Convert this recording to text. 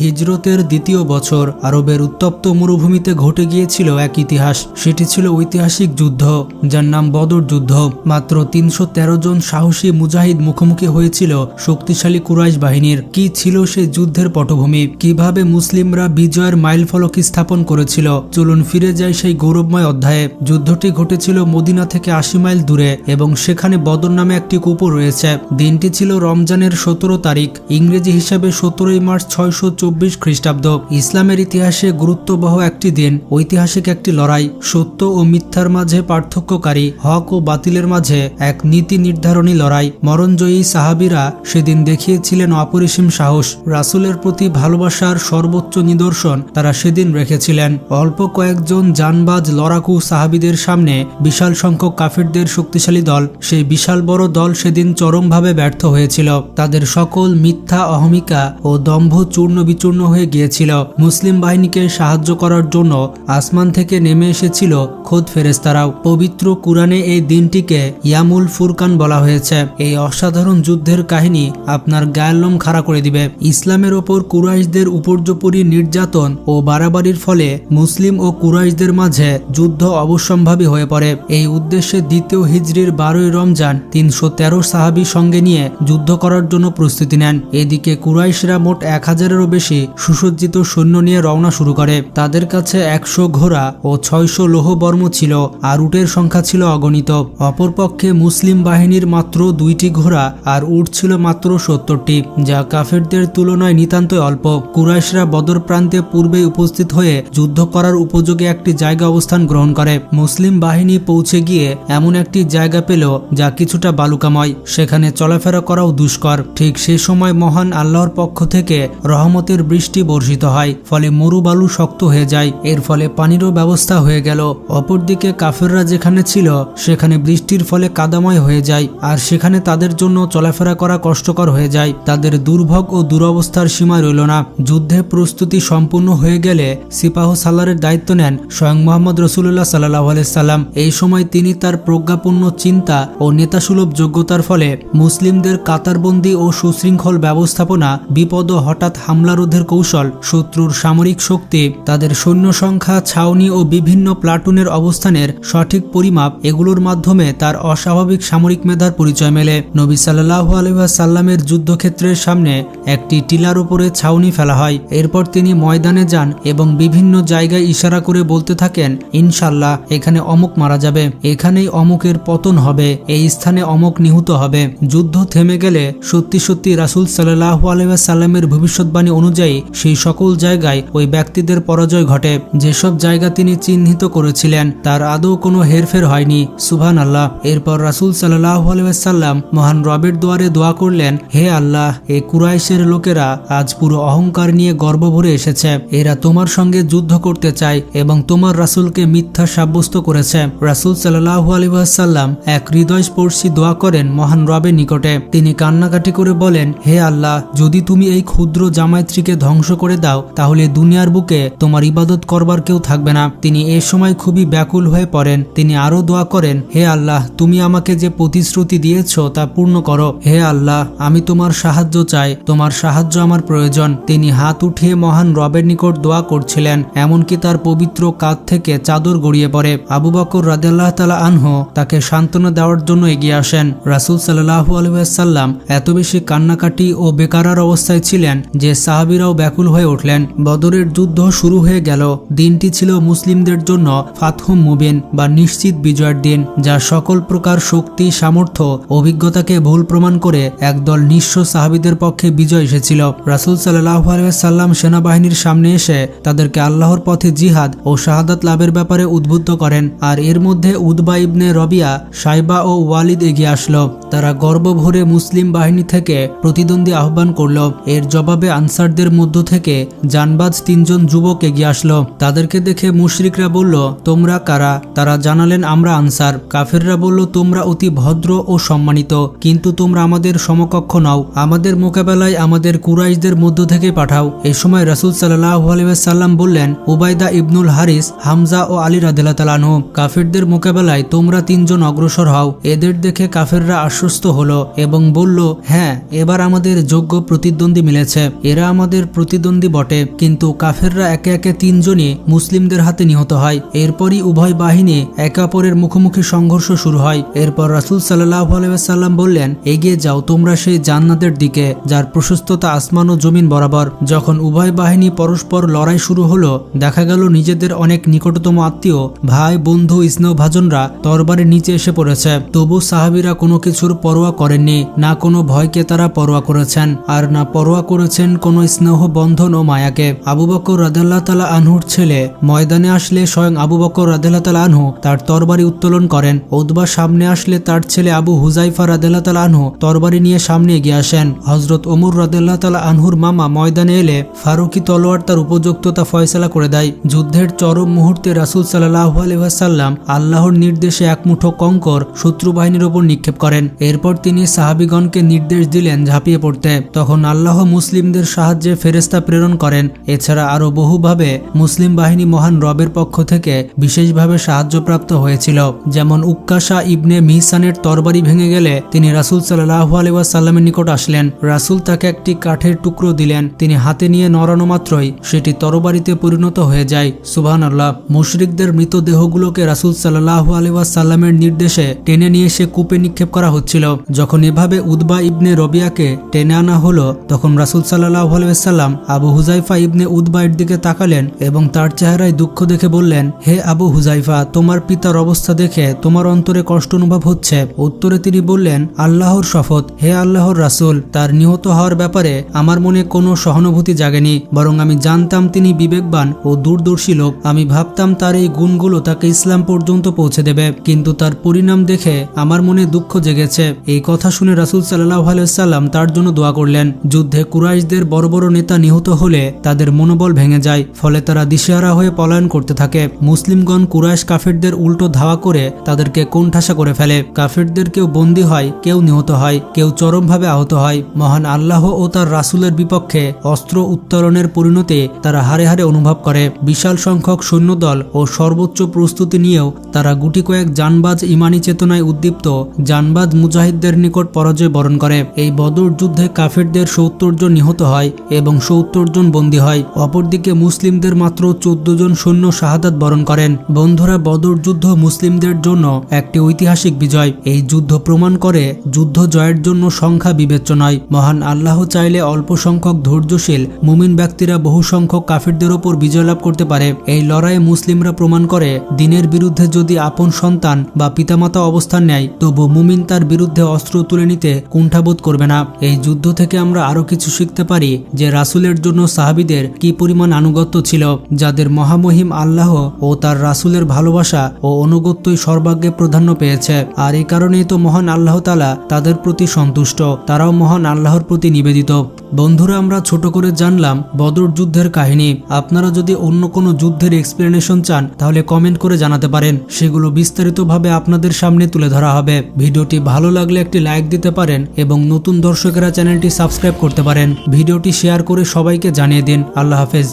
হিজরতের দ্বিতীয় বছর আরবের উত্তপ্ত মরুভূমিতে ঘটে গিয়েছিল এক ইতিহাস। সেটি ছিল ঐতিহাসিক যুদ্ধ, যার নাম বদর যুদ্ধ। মাত্র তিনশো তেরো জন সাহসী মুজাহিদ মুখোমুখি হয়েছিল শক্তিশালী কুরাইশ বাহিনীর। কি ছিল সে যুদ্ধের পটভূমি? কীভাবে মুসলিমরা বিজয়ের মাইল ফলক স্থাপন করেছিল? চলুন ফিরে যায় সেই গৌরবময় অধ্যায়ে। যুদ্ধটি ঘটেছিল মদিনা থেকে আশি মাইল দূরে এবং সেখানে বদর নামে একটি কুপুর রয়েছে। দিনটি ছিল রমজানের সতেরো তারিখ। ইংরেজি হিসাবে সতেরোই মার্চ ছয়শো চব্বিশ খ্রিস্টাব্দ। ইসলামের ইতিহাসে গুরুত্ববহ একটি দিন, ঐতিহাসিক একটি লড়াই, সত্য ও মিথ্যার মাঝে পার্থক্যকারী, হক ও বাতিলের মাঝে এক নীতি নির্ধারণী লড়াই। মরণজয়ী সাহাবিরা সেদিন দেখিয়েছিলেন অপরিসীম সাহস। রাসুলের প্রতি ভালোবাসার সর্বোচ্চ নিদর্শন তারা সেদিন রেখেছিলেন। অল্প কয়েকজন জানবাজ লড়াকু সাহাবিদের সামনে বিশাল সংখ্যক কাফিরদের শক্তিশালী দল। সেই বিশাল বড় দল সেদিন চরমভাবে ব্যর্থ হয়েছিল। তাদের সকল মিথ্যা অহমিকা ও দম্ভ চূর্ণ বিচূর্ণ হয়ে গিয়েছিল। মুসলিম বাহিনীকে সাহায্য করার জন্য আসমান থেকে নেমে এসেছিল খোদ ফেরেস্তারাও পবিত্র কুরআনে এই দিনটিকে ইয়ামুল ফুরকান বলা হয়েছে। এই অসাধারণ যুদ্ধের কাহিনী আপনার গায়ের খাড়া করে দিবে। ইসলামের ওপর কুরাইশদের উপর্যপরি নির্যাতন ও বাড়াবাড়ির ফলে মুসলিম ও কুরাইশদের মাঝে যুদ্ধ অবশ্যম্ভাবী হয়ে পড়ে। এই উদ্দেশ্যে দ্বিতীয় হিজড়ির বারোই রমজান তিনশো তেরো সাহাবি সঙ্গে নিয়ে যুদ্ধ করার জন্য প্রস্তুতি নেন। এদিকে কুরাইশরা মোট এক হাজারেরও বেশি সুসজ্জিত সৈন্য নিয়ে রওনা শুরু করে। তাদের কাছে একশো ঘোড়া ও ছয়শো লোহবর্ম ছিল আর উটের সংখ্যা ছিল অগণিত। অপরপক্ষে মুসলিম বাহিনীর মাত্র দুইটি ঘোড়া আর উট ছিল মাত্র সত্তরটি, যা কাফেরদের তুলনায় নিতান্তই অল্প। কুরাইশরা বদর প্রান্তে পূর্বে উপস্থিত হয়ে যুদ্ধ করার উপযোগী একটি জায়গা অবস্থান গ্রহণ করে। মুসলিম বাহিনী পৌঁছে গিয়ে এমন একটি জায়গা পেল যা কিছুটা বালুকাময়। সেখানে চলাফেরা করাও দুষ্কর। ঠিক সে সময় মহান আল্লাহর পক্ষ থেকে রহমতের বৃষ্টি বর্ষিত হয়, ফলে মরু বালু শক্ত হয়ে যায়, এর ফলে পানিরও ব্যবস্থা হয়ে গেল। অপরদিকে কাফেররা যেখানে ছিল, সেখানে বৃষ্টির ফলে কাদাময় হয়ে যায়, আর সেখানে তাদের জন্য চলাফেরা করা কষ্টকর হয়ে যায়। তাদের দুর্ভোগ ও দুরবস্থার সীমা রইল না। যুদ্ধে প্রস্তুতি সম্পূর্ণ হয়ে গেলে সিপাহ সালারের দায়িত্ব নেন স্বয়ং মোহাম্মদ রসুল্লাহ সাল্লাহ সাল্লাম। এই সময় তিনি তার প্রজ্ঞাপূর্ণ চিন্তা ও নেতাসুলভ যোগ্যতার ফলে মুসলিমদের কাতারবন্দি ও সুশৃঙ্খল ব্যবস্থাপনা বিপদ হঠাৎ হামলা রোধের কৌশল, শত্রুর সামরিক শক্তি, তাদের সৈন্য সংখ্যা, ছাউনি ও বিভিন্ন প্লাটুনের অবস্থানের সঠিক পরিমাপ এগুলোর মাধ্যমে তার অস্বাভাবিক সামরিক মেধার পরিচয় মেলে। নবী সাল্লাহ আলহাসাল্লামের যুদ্ধক্ষেত্রের সামনে একটি টিলার উপরে ছাউনি ফেলা হয়। এরপর তিনি ময়দানে যান এবং বিভিন্ন জায়গায় ইশারা করে বলতে থাকেন ইনশাল্লাহ এখানে অমুক মারা যাবে। এখানেই অমুকের পতন হবে। এই স্থানে অমুক নিহত হবে। যুদ্ধ থেমে গেলে সত্যি সত্যি রাসুল সাল্লাহ আলহাসাল্লামের ভবিষ্যৎবাণী অনুযায়ী সেই সকল জায়গায় ওই ব্যক্তিদের পরাজয় ঘটে। যেসব জায়গা তিনি চিহ্নিত করেছিলেন, তার আদৌ কোনো হেরফের হয়নি। সুভান আল্লাহ এরপর রাসুল সাল্লাহ মহান রবের দুয়ারে দোয়া করলেন, হে আল্লাহ, এ কুরাইশের লোকেরা আজ পুরো অহংকার নিয়ে গর্ব ভরে এসেছে। এরা তোমার সঙ্গে যুদ্ধ করতে চায় এবং তোমার রাসুলকে মিথ্যা সাব্যস্ত করেছে। রাসুল সাল্লাহু আলিবাসাল্লাম এক হৃদয়স্পর্শী দোয়া করেন মহান রবের নিকটে। তিনি কান্নাকাটি করে বলেন, হে আল্লাহ, যদি তুমি এই ক্ষুদ্র জামায়াত্রীকে ধ্বংস করে দাও, তাহলে দুনিয়ার বুকে তোমার ইবাদত করবার কেউ থাকবে না। তিনি এ সময় খুবই ব্যাকুল হয়ে পড়েন। তিনি আরও দোয়া করেন, হে আল্লাহ, তুমি আমাকে যে প্রতিশ্রুতি দিয়েছ তা পূর্ণ করো। হে আল্লাহ, আমি তোমার সাহায্য চাই, তোমার সাহায্য আমার প্রয়োজন। তিনি হাত উঠিয়ে মহান রবের নিকট দোয়া করছিলেন, এমনকি তার পবিত্র কাঁধ থেকে চাদর গড়িয়ে পড়ে। আবু বকর রাদিয়াল্লাহ তালা আনহ তাকে সান্ত্বনা দেওয়ার জন্য এগিয়ে আসেন। রাসুল সাল্লাহু আলহাম এত বেশি কান্নাকাটি ও বেকারার অবস্থায় ছিলেন যে সাহাবিরাও ব্যাকুল হয়ে উঠলেন। বদরের যুদ্ধ শুরু হয়ে গেল। দিনটি ছিল মুসলিমদের জন্য ফাতহুম মুবিন বা নিশ্চিত বিজয়ের দিন, যা সকল প্রকার শক্তি, সামর্থ্য, অভিজ্ঞতাকে ভুল প্রমাণ করে একদল নিঃস্ব সাহাবিদের পক্ষে বিজয় এসেছিল। রাসুল সাল্লাহ সাল্লাম সেনাবাহিনীর সামনে এসে তাদেরকে আল্লাহর পথে জিহাদ ও শাহাদাত লাভের ব্যাপারে উদ্বুদ্ধ করেন। আর এর মধ্যে উদ্বা ইবনে রবিয়া, সাইবা ও ওয়ালিদ এগিয়ে আসলো। তারা গর্ব ভরে মুসলিম বাহিনী থেকে প্রতিদ্বন্দ্বী আহ্বান করল। এর জবাবে আনসারদের মধ্য থেকে জানবাজ তিনজন যুবক এগিয়ে আসলো। তাদেরকে দেখে মুশরিকরা বলল, তোমরা কারা? তারা জানালেন, আমরা আনসার। কাফেররা বলল, তোমরা অতি ভদ্র ও সম্মানিত, কিন্তু তোমরা আমাদের সমকক্ষ নাও। আমাদের মোকাবেলায় আমাদের কুরাইশদের মধ্য থেকে পাঠাও। এ সময় রাসুল সাল্লাহ আলহাম বললেন, উবায়দা ইবনুল হারিস, হামজা ও আলী রাদিল্লাহ কাফেরদের মোকাবেলায় তোমরা তিনজন অগ্রসর হও। এদের দেখে কাফেররা আশ্বস্ত হলো এবং বলল হ্যাঁ এবার আমাদের যোগ্য প্রতিদ্বন্দ্বী মিলেছে। এরা আমাদের আমাদের প্রতিদ্বন্দ্বী বটে, কিন্তু কাফেররা একে একে তিনজনই মুসলিমদের হাতে নিহত হয়। এরপরই উভয় বাহিনী একে অপরের মুখোমুখি সংঘর্ষ শুরু হয়। এরপর রাসুল সাল্লাহ আলাইসাল্লাম বললেন, এগিয়ে যাও তোমরা সেই জান্নাতের দিকে, যার প্রশস্ততা আসমান ও জমিন বরাবর। যখন উভয় বাহিনী পরস্পর লড়াই শুরু হলো, দেখা গেল নিজেদের অনেক নিকটতম আত্মীয়, ভাই, বন্ধু, স্নেহভাজনরা তরবারের নিচে এসে পড়েছে। তবু সাহাবিরা কোনো কিছুর পরোয়া করেননি, না কোনো ভয়কে তারা পরোয়া করেছেন, আর না পরোয়া করেছেন কোনো স্নেহ বন্ধন ও মায়াকে। আবু বকর রাদাল্লাহ তালা আনহুর ছেলে ময়দানে আসলে স্বয়ং আবু বকর রাদাল্লাহ তালা আনহু তার তরবারি উত্তোলন করেন। ওদবা সামনে আসলে তার ছেলে আবু হুজাইফা রাদাল্লাহ তালা আনহু তরবারি নিয়ে সামনে এগিয়ে আসেন। হজরত ওমর রাদাল্লাহ তালা আনহুর মামা ময়দানে এলে ফারুকি তলোয়ার তার উপযুক্ততা ফয়সলা করে দেয়। যুদ্ধের চরম মুহূর্তে রাসুল সাল্লাহ আলহাসাল্লাম আল্লাহর নির্দেশে এক মুঠো কঙ্কর শত্রু বাহিনীর ওপর নিক্ষেপ করেন। এরপর তিনি সাহাবিগণকে নির্দেশ দিলেন ঝাঁপিয়ে পড়তে। তখন আল্লাহ মুসলিমদের সাহায্যে ফেরেস্তা প্রেরণ করেন, এছাড়া আরও বহুভাবে মুসলিম বাহিনী মহান রবের পক্ষ থেকে বিশেষভাবে সাহায্যপ্রাপ্ত হয়েছিল। যেমন উক্কাশা ইবনে মিহসানের তরবারি ভেঙে গেলে তিনি রাসুল সাল্লাহ আলিবাসাল্লামের নিকট আসলেন। রাসুল তাকে একটি কাঠের টুকরো দিলেন। তিনি হাতে নিয়ে নড়ানো মাত্রই সেটি তরবারিতে পরিণত হয়ে যায়। সুবহান আল্লাহ মুশরিকদের মৃতদেহগুলোকে রাসুল সাল্লাহ আলিবাসাল্লামের নির্দেশে টেনে নিয়ে সে কূপে নিক্ষেপ করা হচ্ছিল। যখন এভাবে উদ্বা ইবনে রবিয়াকে টেনে আনা হলো, তখন রাসুল সাল্লাহ আলাইসাল্লাম আবু হুজাইফা ইবনে উদ্বাইয়ের দিকে তাকালেন এবং তার চেহারায় দুঃখ দেখে বললেন, হে আবু হুজাইফা তোমার পিতার অবস্থা দেখে তোমার অন্তরে কষ্ট অনুভব হচ্ছে। উত্তরে তিনি বললেন, আল্লাহর শপথ, হে আল্লাহর রাসুল, তার নিহত হওয়ার ব্যাপারে আমার মনে কোনো সহানুভূতি জাগেনি, বরং আমি জানতাম তিনি বিবেকবান ও দূরদর্শী লোক। আমি ভাবতাম তার এই গুণগুলো তাকে ইসলাম পর্যন্ত পৌঁছে দেবে, কিন্তু তার পরিণাম দেখে আমার মনে দুঃখ জেগেছে। এই কথা শুনে রাসুল সাল্লাহ আলাইসাল্লাম তার জন্য দোয়া করলেন। যুদ্ধে কুরাইশদের বড় বড় নেতা নিহত হলে তাদের মনোবল ভেঙে যায়, ফলে তারা দিশেহারা হয়ে পলায়ন করতে থাকে। মুসলিমগণ কুরাইশ কাফেরদের উল্টো ধাওয়া করে তাদেরকে কোণঠাসা করে ফেলে। কাফেরদের কেউ বন্দী হয়, কেউ নিহত হয়, কেউ চরমভাবে আহত হয়। মহান আল্লাহ ও তার রাসুলের বিপক্ষে অস্ত্র উত্তোলনের পরিণতি তারা হারে হারে অনুভব করে। বিশাল সংখ্যক সৈন্যদল ও সর্বোচ্চ প্রস্তুতি নিয়েও তারা গুটি কয়েক জানবাজ ইমানি চেতনায় উদ্দীপ্ত জানবাজ মুজাহিদদের নিকট পরাজয় বরণ করে। এই বদর যুদ্ধে কাফেরদের সত্তর জন নিহত হয়। এবং সত্তর জন বন্দী হয়। অপরদিকে মুসলিমদের মাত্র চোদ্দ জন সৈন্য শাহাদাত বরণ করেন। বন্ধুরা, বদর যুদ্ধ মুসলিমদের জন্য একটি ঐতিহাসিক বিজয়। এই যুদ্ধ প্রমাণ করে যুদ্ধ জয়ের জন্য সংখ্যা বিবেচ্য নয় মহান আল্লাহ চাইলে অল্প সংখ্যক ধৈর্যশীল মুমিন ব্যক্তিরা বহু সংখ্যক কাফিরদের ওপর বিজয় লাভ করতে পারে। এই লড়াইয়ে মুসলিমরা প্রমাণ করে, দিনের বিরুদ্ধে যদি আপন সন্তান বা পিতামাতা অবস্থান নেয়, তবু মুমিন তার বিরুদ্ধে অস্ত্র তুলে নিতে কুণ্ঠাবোধ করবে না। এই যুদ্ধ থেকে আমরা আরও কিছু শিখতে পারি যে রাসুলের জন্য সাহাবিদের কি পরিমাণ আনুগত্য ছিল, যাদের মহামহিম আল্লাহ ও তার রাসুলের ভালোবাসা ও অনুগত্যই সর্বাগ্যে প্রাধান্য পেয়েছে। আর এই কারণেই তো মহান আল্লাহ তালা তাদের প্রতি সন্তুষ্ট, তারাও মহান আল্লাহর প্রতি নিবেদিত। বন্ধুরা, আমরা ছোট করে জানলাম বদর যুদ্ধের কাহিনী। আপনারা যদি অন্য কোনো যুদ্ধের এক্সপ্লেনেশন চান, তাহলে কমেন্ট করে জানাতে পারেন। সেগুলো বিস্তারিতভাবে আপনাদের সামনে তুলে ধরা হবে। ভিডিওটি ভালো লাগলে একটি লাইক দিতে পারেন এবং নতুন দর্শকেরা চ্যানেলটি সাবস্ক্রাইব করতে পারেন। ভিডিওটি শেয়ার করে সবাইকে জানিয়ে দিন। আল্লাহ হাফেজ।